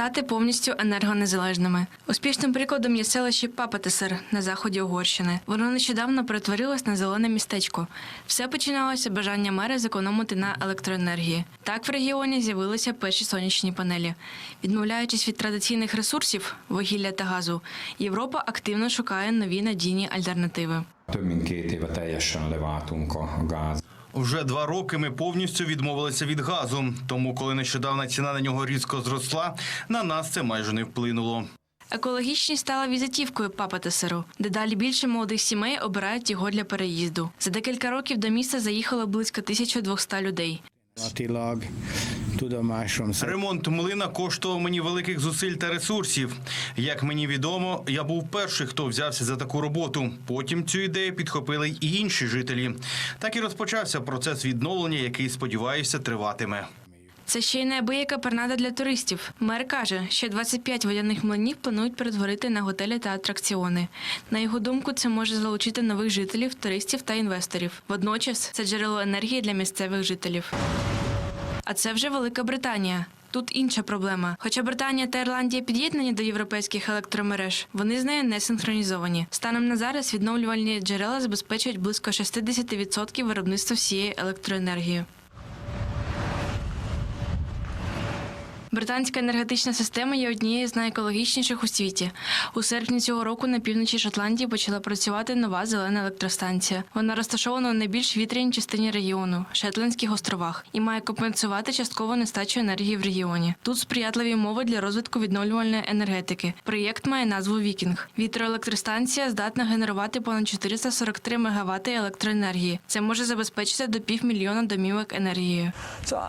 стати повністю енергонезалежними. Успішним прикладом є селище Папатесер на заході Угорщини. Воно нещодавно перетворилось на зелене містечко. Все починалося бажання мера зекономити на електроенергії. Так в регіоні з'явилися перші сонячні панелі. Відмовляючись від традиційних ресурсів вугілля та газу, Європа активно шукає нові надійні альтернативи. Több mint két éve teljesen Вже два роки ми повністю відмовилися від газу. Тому, коли нещодавна ціна на нього різко зросла, на нас це майже не вплинуло. Екологічність стала візитівкою папа Папатесеру. Дедалі більше молодих сімей обирають його для переїзду. За декілька років до міста заїхало близько 1200 людей. Tudomásom szerint Ремонт млина коштував мені великих зусиль та ресурсів. Як мені відомо, я був перший, хто взявся за таку роботу. Потім цю ідею підхопили й інші жителі. Так і розпочався процес відновлення, який сподіваюся триватиме. Це ще й неабияка пернада для туристів. Мер каже, що 25 водяних млинів планують перетворити на готелі та атракціони. На його думку, це може залучити нових жителів, туристів та інвесторів. Водночас це джерело енергії для місцевих жителів. А це вже Велика Британія. Тут інша проблема. Хоча Британія та Ірландія під'єднані до європейських електромереж, вони з нею не синхронізовані. Станом на зараз відновлювальні джерела забезпечують близько 60% виробництва всієї електроенергії. Британська енергетична система є однією з найекологічніших у світі. У серпні цього року на півночі Шотландії почала працювати нова зелена електростанція. Вона розташована у найбільш вітряній частині регіону Шетландських островах і має компенсувати частково нестачу енергії в регіоні. Тут сприятливі умови для розвитку відновлювальної енергетики. Проєкт має назву Вікінг. Вітроелектростанція здатна генерувати понад 443 МВт електроенергії. Це може забезпечити до півмільйона домівок енергією. So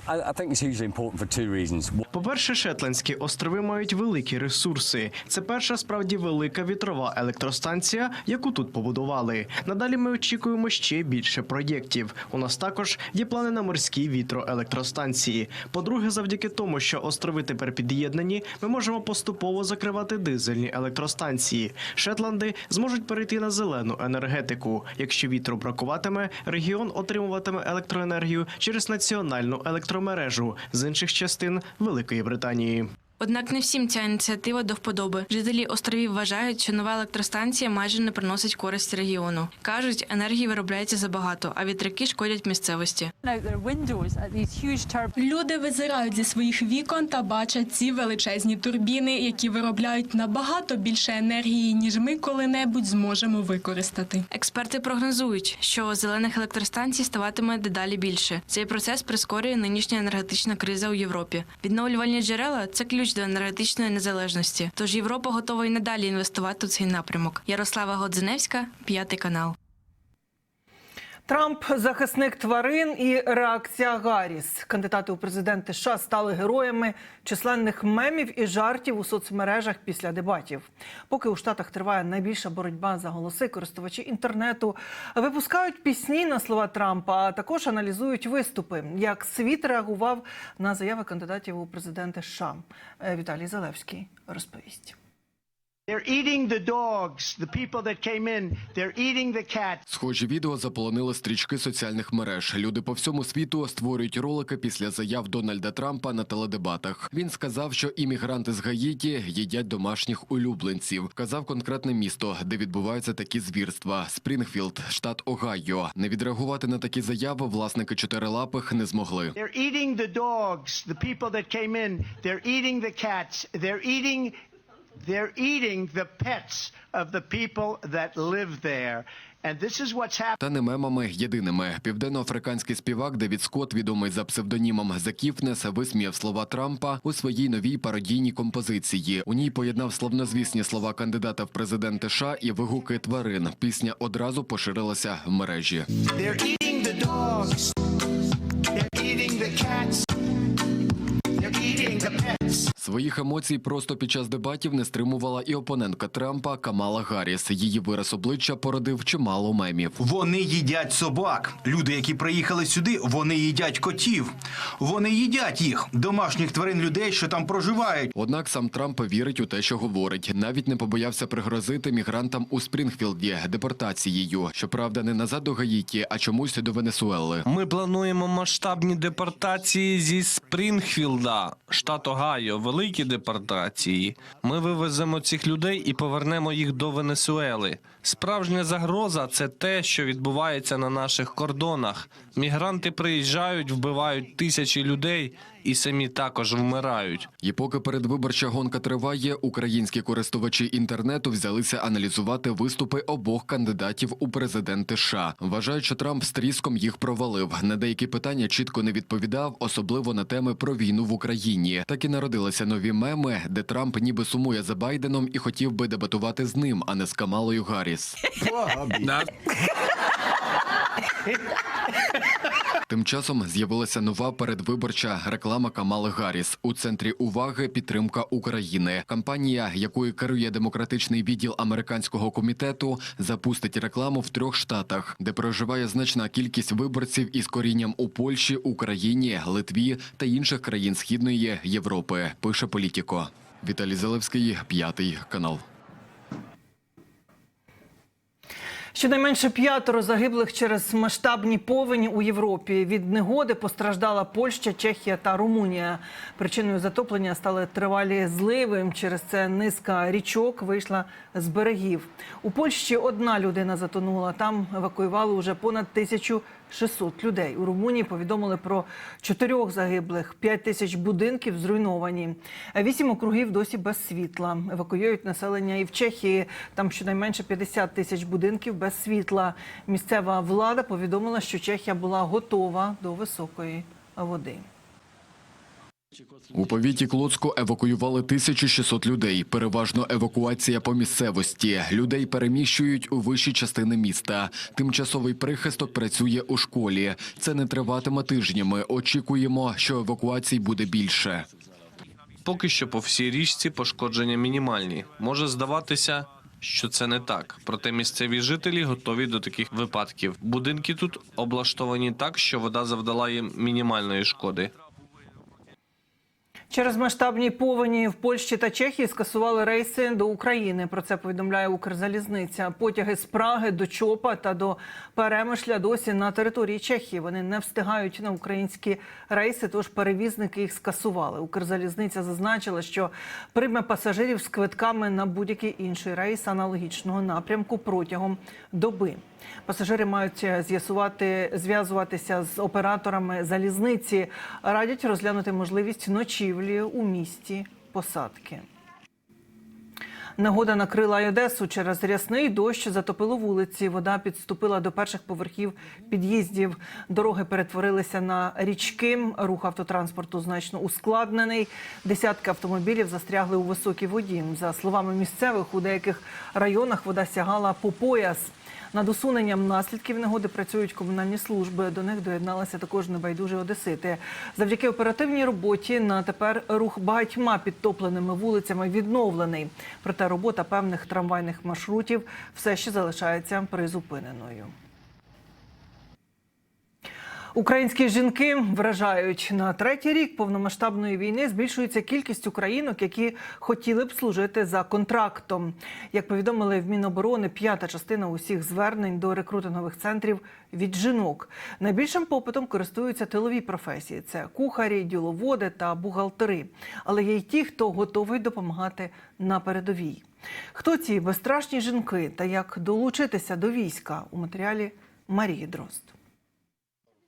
По-перше, Шетландські острови мають великі ресурси. Це перша справді велика вітрова електростанція, яку тут побудували. Надалі ми очікуємо ще більше проєктів. У нас також є плани на морські вітроелектростанції. По-друге, завдяки тому, що острови тепер під'єднані, ми можемо поступово закривати дизельні електростанції. Шетланди зможуть перейти на зелену енергетику. Якщо вітру бракуватиме, регіон отримуватиме електроенергію через національну електромережу з інших частин Великої Британії. Однак не всім ця ініціатива до вподоби. Жителі островів вважають, що нова електростанція майже не приносить користь регіону. кажуть, енергії виробляється забагато, а вітряки шкодять місцевості. Люди визирають зі своїх вікон та бачать ці величезні турбіни, які виробляють набагато більше енергії, ніж ми коли-небудь зможемо використати. Експерти прогнозують, що зелених електростанцій ставатиме дедалі більше. Цей процес прискорює нинішня енергетична криза у Європі. Відновлювальні джерела це ключ до енергетичної незалежності. Тож Європа готова і надалі інвестувати у цей напрямок. Ярослава Годзиневська, п'ятий канал. Трамп захисник тварин і реакція Гарріс. Кандидати у президенти США стали героями численних мемів і жартів у соцмережах після дебатів. Поки у штатах триває найбільша боротьба за голоси, користувачі інтернету випускають пісні на слова Трампа, а також аналізують виступи. Як світ реагував на заяви кандидатів у президенти США. Е, Віталій Залевський розповість. They're eating the dogs, the people that came in. They're eating the cats. Схожі відео заполонили стрічки соціальних мереж. Люди по всьому світу створюють ролики після заяв Дональда Трампа на теледебатах. Він сказав, що іммігранти з Гаїті їдять домашніх улюбленців. Вказав конкретне місто, де відбуваються такі звірства: Спрінгфілд, штат Огайо. Не відреагувати на такі заяви власники чотирилапих не змогли. They're eating the dogs, the people that came in. They're eating the cats. They're eating they're eating the pets of the people that live there. And this is what's happening. Та не мемами єдиними. Південноафриканський співак Девід Скотт, відомий за псевдонімом Закіфнес, висміяв слова Трампа у своїй новій пародійній композиції. У ній поєднав славнозвісні слова кандидата в президенти США і вигуки тварин. Пісня одразу поширилася в мережі. They're eating the dogs. They're eating the cats. They're eating the pets. Своїх емоцій просто під час дебатів не стримувала і опонентка Трампа Камала Гарріс. Її вираз обличчя породив чимало мемів. Вони їдять собак. Люди, які приїхали сюди, вони їдять котів. Вони їдять їх, домашніх тварин людей, що там проживають. Однак сам Трамп вірить у те, що говорить. Навіть не побоявся пригрозити мігрантам у Спрінгфілді депортацією. Щоправда, не назад до Гаїті, а чомусь до Венесуели. Ми плануємо масштабні депортації зі Спрінгфілда, штат Огайо, великі депортації. Ми вивеземо цих людей і повернемо їх до Венесуели. Справжня загроза це те, що відбувається на наших кордонах. Мігранти приїжджають, вбивають тисячі людей і самі також вмирають. І поки передвиборча гонка триває, українські користувачі інтернету взялися аналізувати виступи обох кандидатів у президенти США. Вважають, що Трамп з тріском їх провалив. На деякі питання чітко не відповідав, особливо на теми про війну в Україні. Так і народилися нові меми, де Трамп ніби сумує за Байденом і хотів би дебатувати з ним, а не з Камалою Гарріс. Тим часом з'явилася нова передвиборча реклама Камали Гарріс. У центрі уваги підтримка України. Кампанія, якою керує демократичний відділ американського комітету, запустить рекламу в трьох штатах, де проживає значна кількість виборців із корінням у Польщі, Україні, Литві та інших країн Східної Європи. Пише Політіко. Віталій Зелевський, п'ятий канал. Щонайменше п'ятеро загиблих через масштабні повені у Європі. Від негоди постраждала Польща, Чехія та Румунія. Причиною затоплення стали тривалі зливи. Через це низка річок вийшла з берегів. У Польщі одна людина затонула. Там евакуювали уже понад 1600 людей. У Румунії повідомили про чотирьох загиблих, п'ять тисяч будинків зруйновані. Вісім округів досі без світла. Евакуюють населення і в Чехії. Там щонайменше 50 тисяч будинків без світла. Місцева влада повідомила, що Чехія була готова до високої води. У повіті Клоцку евакуювали 1600 людей. Переважно евакуація по місцевості. Людей переміщують у вищі частини міста. Тимчасовий прихисток працює у школі. Це не триватиме тижнями. Очікуємо, що евакуацій буде більше. Поки що по всій річці пошкодження мінімальні. Може здаватися, що це не так. Проте місцеві жителі готові до таких випадків. Будинки тут облаштовані так, що вода завдала їм мінімальної шкоди. Через масштабні повені в Польщі та Чехії скасували рейси до України. Про це повідомляє Укрзалізниця. Потяги з Праги до Чопа та до Перемишля досі на території Чехії. Вони не встигають на українські рейси, тож перевізники їх скасували. Укрзалізниця зазначила, що прийме пасажирів з квитками на будь-який інший рейс аналогічного напрямку протягом доби. Пасажири мають з'ясувати зв'язуватися з операторами залізниці. Радять розглянути можливість ночівлі у місті посадки. Негода накрила й Одесу. Через рясний дощ затопило вулиці. Вода підступила до перших поверхів під'їздів. Дороги перетворилися на річки. Рух автотранспорту значно ускладнений. Десятки автомобілів застрягли у високій воді. За словами місцевих, у деяких районах вода сягала по пояс. Над усуненням наслідків негоди працюють комунальні служби. До них доєдналися також небайдужі одесити. Завдяки оперативній роботі на тепер рух багатьма підтопленими вулицями відновлений. Проте робота певних трамвайних маршрутів все ще залишається призупиненою. Українські жінки вражають на третій рік повномасштабної війни. Збільшується кількість українок, які хотіли б служити за контрактом. Як повідомили в Міноборони, п'ята частина усіх звернень до рекрутингових центрів від жінок. Найбільшим попитом користуються тилові професії: це кухарі, діловоди та бухгалтери. Але є й ті, хто готовий допомагати на передовій. Хто ці безстрашні жінки та як долучитися до війська у матеріалі Марії Дрозд.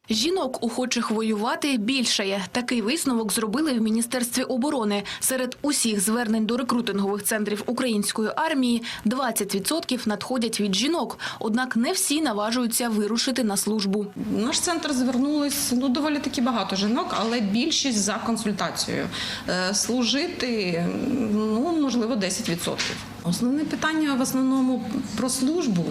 Жінок, охочих воювати, більшає. Такий висновок зробили в Міністерстві оборони. Серед усіх звернень до рекрутингових центрів української армії 20% надходять від жінок. Однак не всі наважуються вирушити на службу. Наш центр звернулись ну доволі таки багато жінок, але більшість за консультацією. Е, Служити ну можливо 10%. Основне питання в основному про службу,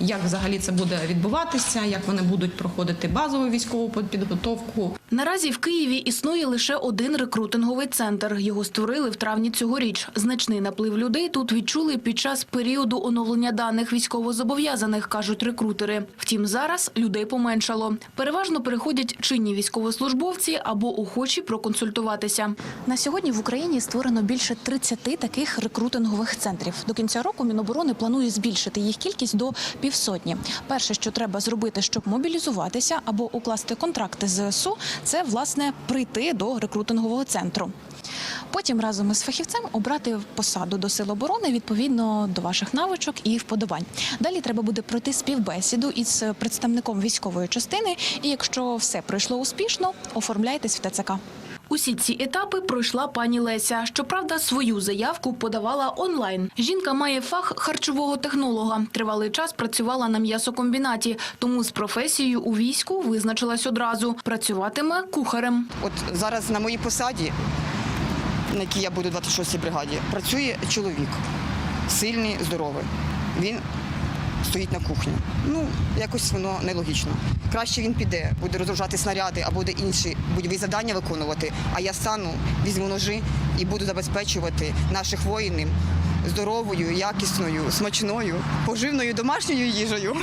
як взагалі це буде відбуватися, як вони будуть проходити базову військову підготовку. Наразі в Києві існує лише один рекрутинговий центр. Його створили в травні цьогоріч. Значний наплив людей тут відчули під час періоду оновлення даних військовозобов'язаних, кажуть рекрутери. Втім, зараз людей поменшало. Переважно переходять чинні військовослужбовці або охочі проконсультуватися. На сьогодні в Україні створено більше 30 таких рекрутингових центрів. До кінця року Міноборони планує збільшити їх кількість до півсотні. Перше, що треба зробити, щоб мобілізуватися або укласти контракти з ЗСУ, це власне прийти до рекрутингового центру. Потім разом із фахівцем обрати посаду до сил оборони відповідно до ваших навичок і вподобань. Далі треба буде пройти співбесіду із представником військової частини. І якщо все пройшло успішно, оформляйтесь в ТЦК. Усі ці етапи пройшла пані Леся. Щоправда, свою заявку подавала онлайн. Жінка має фах харчового технолога. Тривалий час працювала на м'ясокомбінаті, тому з професією у війську визначилась одразу. Працюватиме кухарем. От зараз на моїй посаді, на якій я буду в 26-й бригаді, працює чоловік. Сильний, здоровий. Він стоїть на кухні. Ну, якось воно нелогічно. Краще він піде, буде розгружати снаряди а буде інші бойові завдання виконувати, а я стану, візьму ножи і буду забезпечувати наших воїнів здоровою, якісною, смачною, поживною домашньою їжею.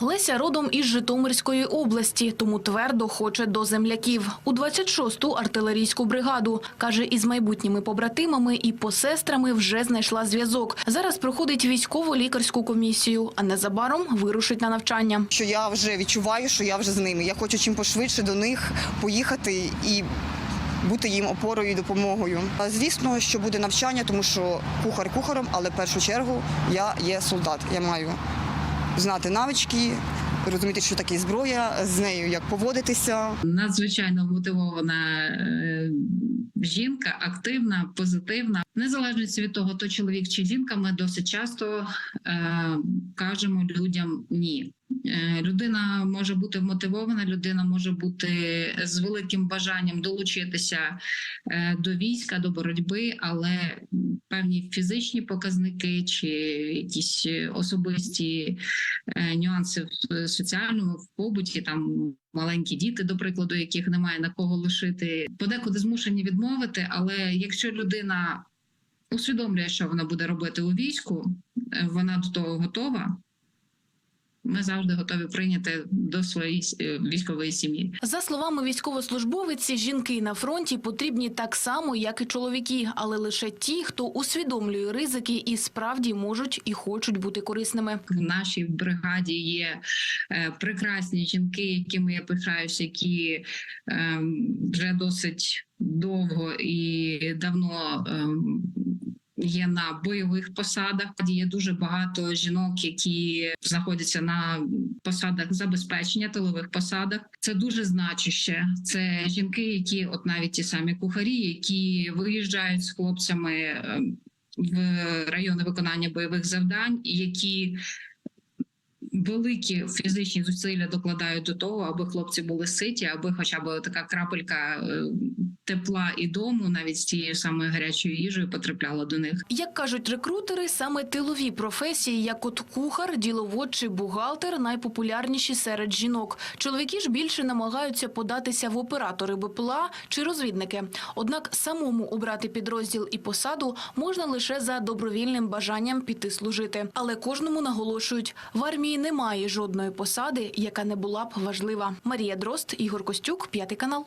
Леся родом із Житомирської області, тому твердо хоче до земляків. У 26-ту артилерійську бригаду. Каже, із майбутніми побратимами і посестрами вже знайшла зв'язок. Зараз проходить військово-лікарську комісію, а незабаром вирушить на навчання. Що я вже відчуваю, що я вже з ними. Я хочу чим пошвидше до них поїхати і бути їм опорою і допомогою. Звісно, що буде навчання, тому що кухар кухаром, але в першу чергу я є солдат. Я маю знати навички, розуміти, що таке зброя, з нею як поводитися. надзвичайно мотивована е, жінка, активна, позитивна. Незалежно від того, то чоловік чи жінка, ми досить часто е, кажемо людям ні. Е, Людина може бути мотивована, людина може бути з великим бажанням долучитися е, до війська, до боротьби, але певні фізичні показники чи якісь особисті е, нюанси в соціальному в побуті, там маленькі діти, до прикладу, яких немає на кого лишити, подекуди змушені відмовити. Але якщо людина усвідомлює, що вона буде робити у війську, е, вона до того готова. Ми завжди готові прийняти до своєї е, військової сім'ї. За словами військовослужбовиці, жінки на фронті потрібні так само, як і чоловіки, але лише ті, хто усвідомлює ризики і справді можуть і хочуть бути корисними. В нашій бригаді є е, прекрасні жінки, якими я пишаюся, які е, вже досить довго і давно. Є на бойових посадах. Є дуже багато жінок, які знаходяться на посадах забезпечення, тилових посадах. Це дуже значуще. Це жінки, які, от навіть ті самі кухарі, які виїжджають з хлопцями ем, в райони виконання бойових завдань, які великі фізичні зусилля докладають до того, аби хлопці були ситі, аби хоча б така крапелька е, тепла і дому, навіть з тією самою гарячою їжею, потрапляла до них. Як кажуть рекрутери, саме тилові професії, як от кухар, діловод чи бухгалтер, найпопулярніші серед жінок. Чоловіки ж більше намагаються податися в оператори БПЛА чи розвідники. Однак самому обрати підрозділ і посаду можна лише за добровільним бажанням піти служити. Але кожному наголошують, в армії немає жодної посади, яка не була б важлива. Марія Дрозд, Ігор Костюк, п'ятий канал.